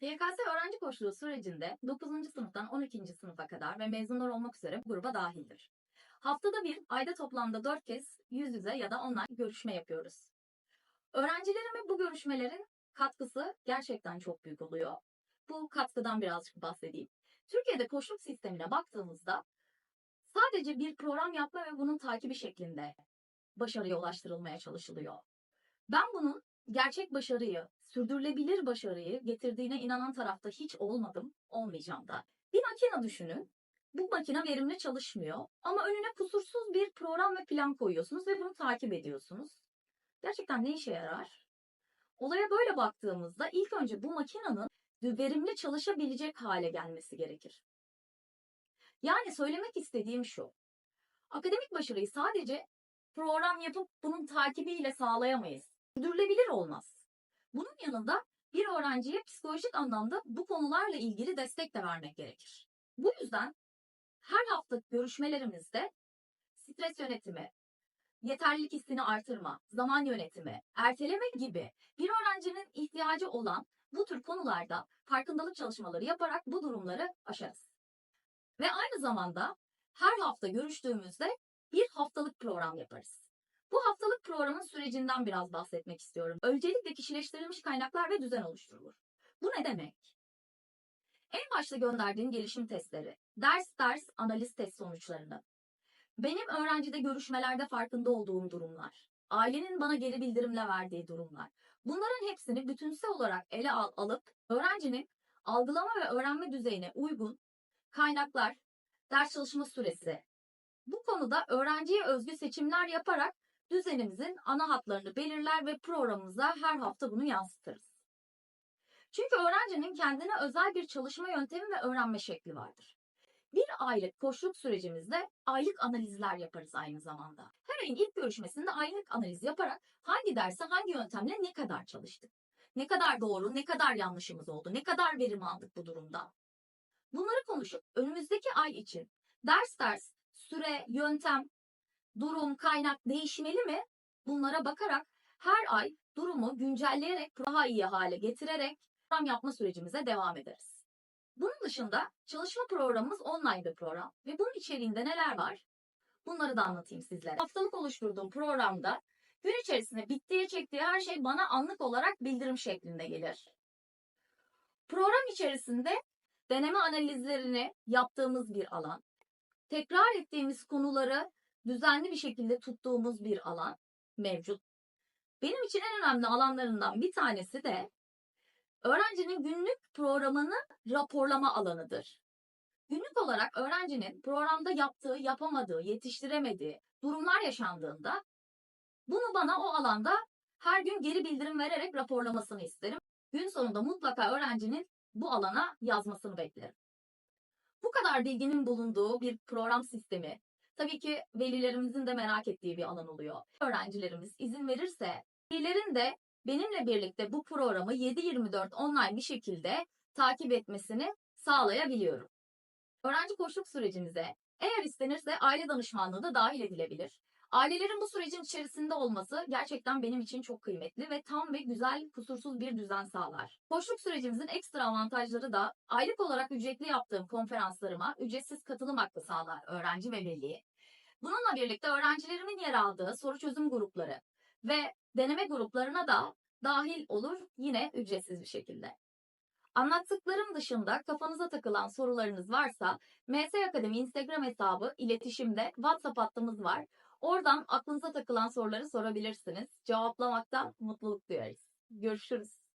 YKS öğrenci koşulu sürecinde 9. sınıftan 12. sınıfa kadar ve mezunlar olmak üzere gruba dahildir. Haftada bir, ayda toplamda 4 kez yüz yüze ya da online görüşme yapıyoruz. Öğrencilerime bu görüşmelerin katkısı gerçekten çok büyük oluyor. Bu katkıdan birazcık bahsedeyim. Türkiye'de koçluk sistemine baktığımızda sadece bir program yapma ve bunun takibi şeklinde başarıya ulaştırılmaya çalışılıyor. Ben bunun gerçek başarıyı, sürdürülebilir başarıyı getirdiğine inanan tarafta hiç olmadım, olmayacağım da. Bir makine düşünün. Bu makine verimli çalışmıyor ama önüne kusursuz bir program ve plan koyuyorsunuz ve bunu takip ediyorsunuz. Gerçekten ne işe yarar? Olaya böyle baktığımızda ilk önce bu makinenin verimli çalışabilecek hale gelmesi gerekir. Yani söylemek istediğim şu. Akademik başarıyı sadece program yapıp bunun takibiyle sağlayamayız. Sürdürülebilir olmaz. Bunun yanında bir öğrenciye psikolojik anlamda bu konularla ilgili destek de vermek gerekir. Bu yüzden her hafta görüşmelerimizde stres yönetimi, yeterlilik hissini artırma, zaman yönetimi, erteleme gibi bir öğrencinin ihtiyacı olan bu tür konularda farkındalık çalışmaları yaparak bu durumları aşarız. Ve aynı zamanda her hafta görüştüğümüzde bir haftalık program yaparız. Haftalık programın sürecinden biraz bahsetmek istiyorum. Öncelikle kişileştirilmiş kaynaklar ve düzen oluşturulur. Bu ne demek? En başta gönderdiğin gelişim testleri, ders ders analiz test sonuçlarını, benim öğrencide görüşmelerde farkında olduğum durumlar, ailenin bana geri bildirimle verdiği durumlar. Bunların hepsini bütünsel olarak ele al, alıp öğrencinin algılama ve öğrenme düzeyine uygun kaynaklar, ders çalışma süresi. Bu konuda öğrenciye özgü seçimler yaparak düzenimizin ana hatlarını belirler ve programımıza her hafta bunu yansıtırız. Çünkü öğrencinin kendine özel bir çalışma yöntemi ve öğrenme şekli vardır. Bir aylık koşuluk sürecimizde aylık analizler yaparız aynı zamanda. Her ayın ilk görüşmesinde aylık analiz yaparak hangi derse hangi yöntemle ne kadar çalıştık? Ne kadar doğru, ne kadar yanlışımız oldu, ne kadar verim aldık bu durumda? Bunları konuşup önümüzdeki ay için ders ders, süre, yöntem, durum, kaynak değişmeli mi? Bunlara bakarak her ay durumu güncelleyerek daha iyi hale getirerek program yapma sürecimize devam ederiz. Bunun dışında çalışma programımız online bir program ve bunun içeriğinde neler var? Bunları da anlatayım sizlere. Haftalık oluşturduğum programda gün içerisinde bittiği çektiği her şey bana anlık olarak bildirim şeklinde gelir. Program içerisinde deneme analizlerini yaptığımız bir alan, tekrar ettiğimiz konuları düzenli bir şekilde tuttuğumuz bir alan mevcut. Benim için en önemli alanlarından bir tanesi de öğrencinin günlük programını raporlama alanıdır. Günlük olarak öğrencinin programda yaptığı, yapamadığı, yetiştiremediği durumlar yaşandığında bunu bana o alanda her gün geri bildirim vererek raporlamasını isterim. Gün sonunda mutlaka öğrencinin bu alana yazmasını beklerim. Bu kadar bilginin bulunduğu bir program sistemi tabii ki velilerimizin de merak ettiği bir alan oluyor. Öğrencilerimiz izin verirse velilerin de benimle birlikte bu programı 7-24 online bir şekilde takip etmesini sağlayabiliyorum. Öğrenci koçluk sürecimize eğer istenirse aile danışmanlığı da dahil edilebilir. Ailelerin bu sürecin içerisinde olması gerçekten benim için çok kıymetli ve tam ve güzel, kusursuz bir düzen sağlar. Koçluk sürecimizin ekstra avantajları da aylık olarak ücretli yaptığım konferanslarıma ücretsiz katılım hakkı sağlar öğrenci ve veli. Bununla birlikte öğrencilerimin yer aldığı soru çözüm grupları ve deneme gruplarına da dahil olur yine ücretsiz bir şekilde. Anlattıklarım dışında kafanıza takılan sorularınız varsa MS Akademi Instagram hesabı iletişimde WhatsApp hattımız var. Oradan aklınıza takılan soruları sorabilirsiniz. Cevaplamaktan mutluluk duyarız. Görüşürüz.